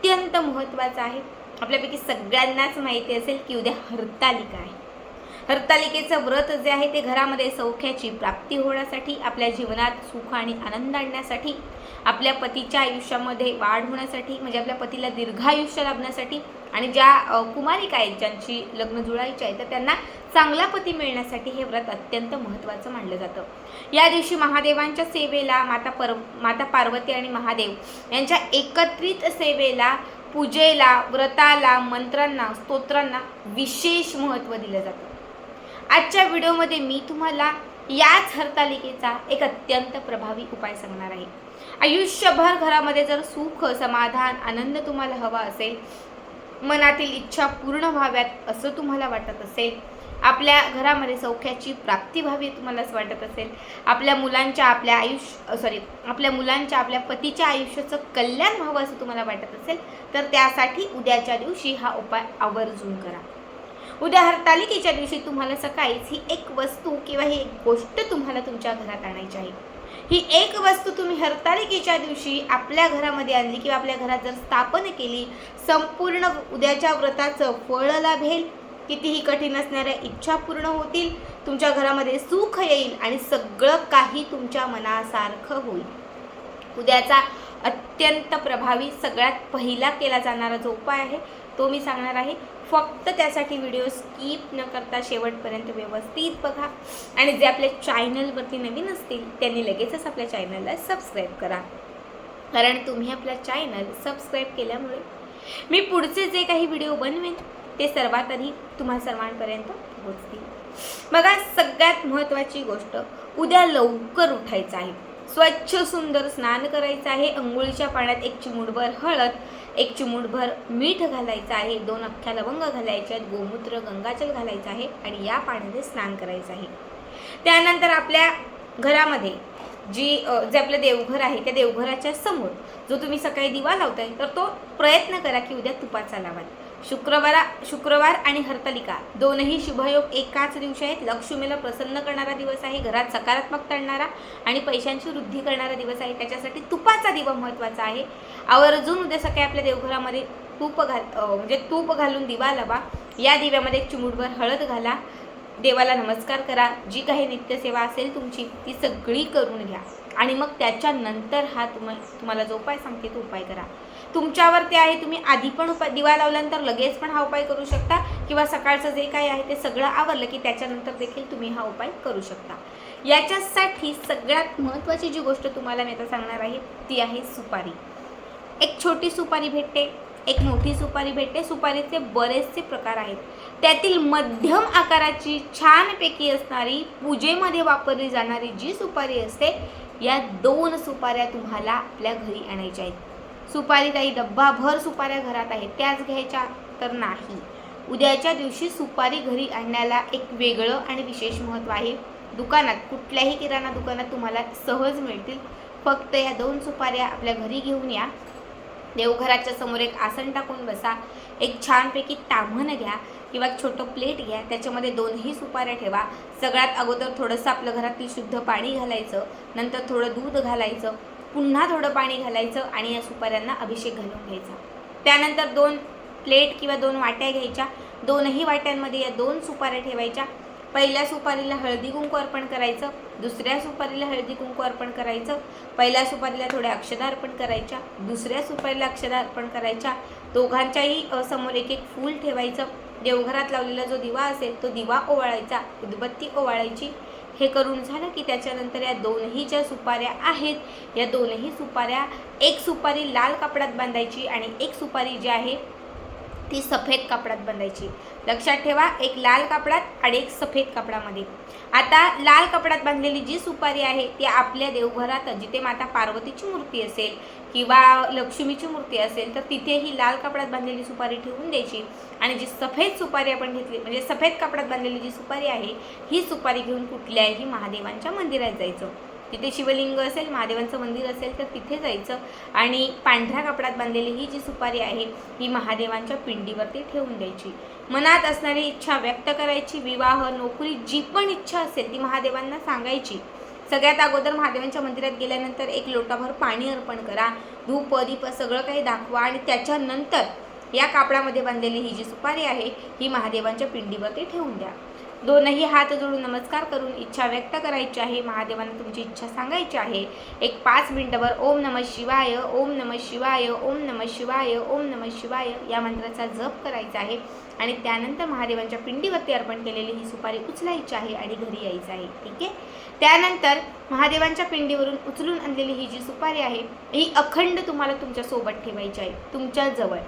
अत्यंत महत्त्वाचं आहे. आपल्यापैकी सगळ्यांनाच माहिती असेल की उद्या हरतालिका आहे. हरतालिकेचं व्रत जे आहे ते घरामध्ये सौख्याची प्राप्ती होण्यासाठी आपल्या जीवनात सुख आणि आनंद आणण्यासाठी आपल्या पतीच्या आयुष्यामध्ये वाढ होण्यासाठी म्हणजे आपल्या पतीला दीर्घायुष्य लाभण्यासाठी आणि ज्या कुमारिका आहेत ज्यांची लग्न जुळायची आहे तर त्यांना चांगला पती मिळण्यासाठी हे व्रत अत्यंत महत्त्वाचं मानलं जातं. या दिवशी महादेवांच्या सेवेला माता पर माता पार्वती आणि महादेव यांच्या एकत्रित सेवेला पूजेला व्रताला मंत्रांना स्तोत्रांना विशेष महत्त्व दिलं जातं. आजच्या व्हिडिओमध्ये मी तुम्हाला याच हरतालिकेचा एक अत्यंत प्रभावी उपाय सांगणार आहे. आयुष्यभर घरामध्ये जर सुख समाधान आनंद तुम्हाला हवा असेल मनातील इच्छा पूर्ण व्हाव्यात असं तुम्हाला वाटत असेल आपल्या घरामध्ये सौख्याची प्राप्ती व्हावी तुम्हाला असं वाटत असेल आपल्या मुलांच्या आपल्या आयुष्य सॉरी आपल्या मुलांच्या आपल्या पतीच्या आयुष्याचं कल्याण व्हावं असं तुम्हाला वाटत असेल तर त्यासाठी उद्याच्या दिवशी हा उपाय आवर्जून करा. उद्या हरतालिकेच्या दिवशी तुम्हाला सकाळीच ही एक वस्तू किंवा ही एक गोष्ट तुम्हाला तुमच्या घरात आणायची आहे. ही एक वस्तू तुम्ही हरतालिकेच्या दिवशी आपल्या घरामध्ये आणली किंवा आपल्या घरात जर स्थापन केली संपूर्ण उद्याच्या व्रताचं फळ लाभेल. कितीही कठीण असणाऱ्या इच्छा पूर्ण होतील. तुमच्या घरामध्ये सुख येईल आणि सगळं काही तुमच्या मनासारखं होईल. उद्याचा अत्यंत प्रभावी सगळ्यात पहिला केला जाणारा जो उपाय आहे तो मी सांगणार आहे. फक्त त्यासाठी व्हिडिओ स्किप न करता शेवटपर्यंत व्यवस्थित बघा. आणि जे आपल्या चॅनलवरती नवीन असतील त्यांनी लगेचच आपल्या चॅनलला सबस्क्राईब करा. कारण तुम्ही आपला चॅनल सबस्क्राईब केल्यामुळे मी पुढचे जे काही व्हिडिओ बनवेन ते सर्वात आधी तुम्हा सर्वांपर्यंत पोहोचतील. बघा सगळ्यात महत्त्वाची गोष्ट उद्या लवकर उठायचं आहे. स्वच्छ सुंदर स्नान करायचं आहे. अंघोळीच्या पाण्यात एक चिमूटभर हळद एक चिमूटभर मीठ घालायचं आहे. दोन अख्ख्या लवंग घालायचे आहेत. गोमूत्र गंगाजल घालायचं आहे आणि या पाण्याने स्नान करायचं आहे. त्यानंतर आपल्या घरामध्ये जी जे आपलं देवघर आहे त्या देवघराच्या समोर जो तुम्ही सकाळी दिवा लावताय तर तो प्रयत्न करा की उद्या तुपाचा लावाल. शुक्रवारा शुक्रवार आणि हरतालिका. दोनही शुभयोग एकाच दिवशी आहेत. लक्ष्मीला प्रसन्न करणारा दिवस आहे घरात सकारात्मक आणणारा आणि पैशांची वृद्धी करणारा दिवस आहे. त्याच्यासाठी तुपाचा दिवा महत्त्वाचा आहे. आवर्जून उद्या सकाळी आपल्या देवघरामध्ये तूप घाल म्हणजे तूप घालून दिवा लावा. या दिव्यामध्ये चिमुटभर चिमूटभर हळद घाला. देवाला नमस्कार करा. जी काही नित्यसेवा असेल तुमची ती सगळी करून घ्या. आणि मग त्याच्यानंतर हा तुम तुम्हाला जो उपाय सांगते तो उपाय करा. तुमच्यावरती आहे तुम्ही आधी पण उपाय दिवा लावल्यानंतर लगेच पण हा उपाय करू शकता किंवा सकाळचं जे काही आहे ते सगळं आवरलं की त्याच्यानंतर देखील तुम्ही हा उपाय करू शकता. याच्यासाठी सगळ्यात महत्त्वाची जी गोष्ट तुम्हाला मी आता सांगणार आहे ती आहे सुपारी. एक छोटी सुपारी भेटते एक मोठी सुपारी भेटते. सुपारीचे बरेचसे प्रकार आहेत. त्यातील मध्यम आकाराची छानपैकी असणारी पूजेमध्ये वापरली जाणारी जी सुपारी असते या दोन सुपाऱ्या तुम्हाला आपल्या घरी आणायच्या आहेत. सुपारी काही डब्बाभर सुपाऱ्या घरात आहेत. त्याच घ्यायच्या तर नाही. उद्याच्या दिवशी सुपारी घरी आणण्याला एक वेगळं आणि विशेष महत्त्व आहे. दुकानात कुठल्याही किराणा दुकानात तुम्हाला सहज मिळतील. फक्त या दोन सुपाऱ्या आपल्या घरी घेऊन या. देवघराच्या समोर एक आसन टाकून बसा. एक छानपैकी ताम्हण घ्या. किंवा एक छोटं प्लेट घ्या त्याच्यामध्ये दोनही सुपाऱ्या ठेवा. सगळ्यात अगोदर थोडंसं आपलं घरातील शुद्ध पाणी घालायचं नंतर थोडं दूध घालायचं पुन्हा थोडं पाणी घालायचं आणि या सुपाऱ्यांना अभिषेक घालून घ्यायचा. त्यानंतर दोन प्लेट किंवा दोन वाट्या घ्यायच्या. दोनही वाट्यांमध्ये या दोन सुपाऱ्या ठेवायच्या. पहिल्या सुपारीला हळदी कुंकू अर्पण करायचं दुसऱ्या सुपारीला हळदी कुंकू अर्पण करायचं पहिल्या सुपारीला थोड्या अक्षदा अर्पण करायच्या दुसऱ्या सुपारीला अक्षदा अर्पण करायच्या दोघांच्याही समोर एक एक फूल ठेवायचं. देवघरात लावलेला जो दिवा असेल तो दिवा ओवाळायचा उदबत्ती ओवाळायची. हे करून झालं की त्याच्यानंतर या दोनही ज्या सुपाऱ्या आहेत या दोनही सुपाऱ्या एक सुपारी लाल कापडात बांधायची आणि एक सुपारी जी आहे ती सफेद कापडात बांधायची. लक्षात ठेवा एक लाल कापडात आणि एक सफेद कापडामध्ये. आता लाल कपड्यात बांधलेली जी सुपारी आहे ती आपल्या देवघरात जिथे माता पार्वतीची मूर्ती असेल किंवा लक्ष्मीची मूर्ती असेल तर तिथे ही लाल कपड्यात बांधलेली सुपारी ठेवून द्यायची. आणि जी सफेद सुपारी आपण घेतली म्हणजे सफेद कपड्यात बांधलेली जी सुपारी आहे ही सुपारी घेऊन कुठल्याही महादेवांच्या मंदिरात जायचं. तिथे शिवलिंग असेल महादेवांचं मंदिर असेल तर तिथे जायचं. आणि पांढऱ्या कपड्यात बांधलेली ही जी सुपारी आहे ही महादेवांच्या पिंडीवरती ठेवून द्यायची. मनात असणारी इच्छा व्यक्त करायची विवाह नोकरी जी पण इच्छा असेल ती महादेवांना सांगायची. सगळ्यात अगोदर महादेवांच्या मंदिरात गेल्यानंतर एक लोटाभर पाणी अर्पण करा. धूप दीप सगळं काही दाखवा आणि त्याच्यानंतर या कापडामध्ये बांधलेली ही जी सुपारी आहे ही महादेवांच्या पिंडीवरती ठेवून द्या. दोनही हात जोडून नमस्कार करून इच्छा व्यक्त करायची आहे. महादेवांना तुमची इच्छा सांगायची आहे. एक पाच मिनिटभर ओम नमः शिवाय ओम नमः शिवाय ओम नमः शिवाय ओम नमः शिवाय या मंत्राचा जप करायचा आहे. आणि त्यानंतर महादेवांच्या पिंडीवरती अर्पण केलेली ही सुपारी उचलायची आहे आणि घरी यायचं आहे. ठीक आहे? त्यानंतर महादेवांच्या पिंडीवरून उचलून आणलेली ही जी सुपारी आहे ही अखंड तुम्हाला तुमच्यासोबत ठेवायची आहे. तुमच्याजवळ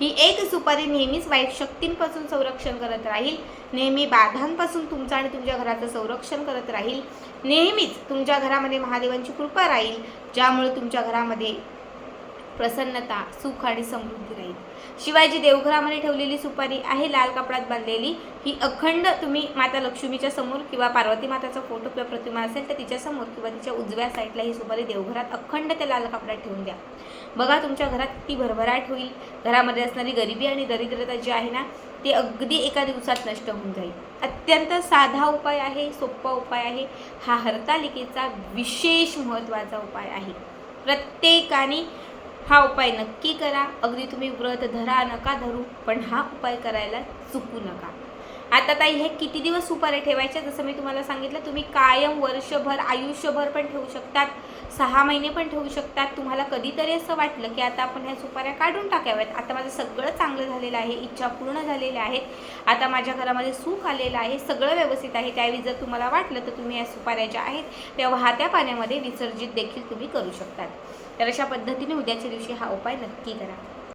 ही एक सुपारी नेहमीच वाईट शक्तींपासून संरक्षण करत राहील. नेहमी बाधांपासून तुमचं आणि तुमच्या घराचं संरक्षण करत राहील. नेहमीच तुमच्या घरामध्ये महादेवांची कृपा राहील ज्यामुळे तुमच्या घरामध्ये प्रसन्नता सुख आणि समृद्धी राहील. शिवाय जी देवघरामध्ये ठेवलेली सुपारी आहे लाल कपड्यात बांधलेली. ही अखंड तुम्ही माता लक्ष्मीच्या समोर किंवा पार्वती माताचा फोटो किंवा प्रतिमा असेल तर तिच्या समोर किंवा तिच्या उजव्या साईडला ही सुपारी देवघरात अखंड त्या लाल कपड्यात ठेवून द्या. बघा तुमच्या घरात किती भरभराट होईल. घरामध्ये असणारी गरिबी आणि दरिद्रता जी आहे ना ती अगदी एका दिवसात नष्ट होऊन जाईल. अत्यंत साधा उपाय आहे सोपा उपाय आहे. हा हरतालिकेचा विशेष महत्त्वाचा उपाय आहे. प्रत्येकाने हा उपाय नक्की करा. अगदी तुम्ही व्रत धरा नका धरू पण हा उपाय करायला चुकू नका. आता ताई हे किती दिवस सुपारी ठेवायच्या जसं मी तुम्हाला सांगितलं तुम्ही कायम वर्षभर आयुष्यभर पण ठेवू शकतात. सहा महिने पण ठेवू शकतात. तुम्हाला कधीतरी असं वाटलं की आता आपण ह्या सुपाऱ्या काढून टाकाव्यात. आता माझं सगळं चांगलं झालेलं आहे इच्छा पूर्ण झालेल्या आहेत. आता माझ्या घरामध्ये सुख आलेलं आहे सगळं व्यवस्थित आहे. त्यावेळी जर तुम्हाला वाटलं तर तुम्ही या सुपाऱ्या ज्या आहेत त्या वाहत्या पाण्यामध्ये विसर्जित देखील तुम्ही करू शकतात. तर अशा पद्धतीने उद्याच्या दिवशी हा उपाय नक्की करा.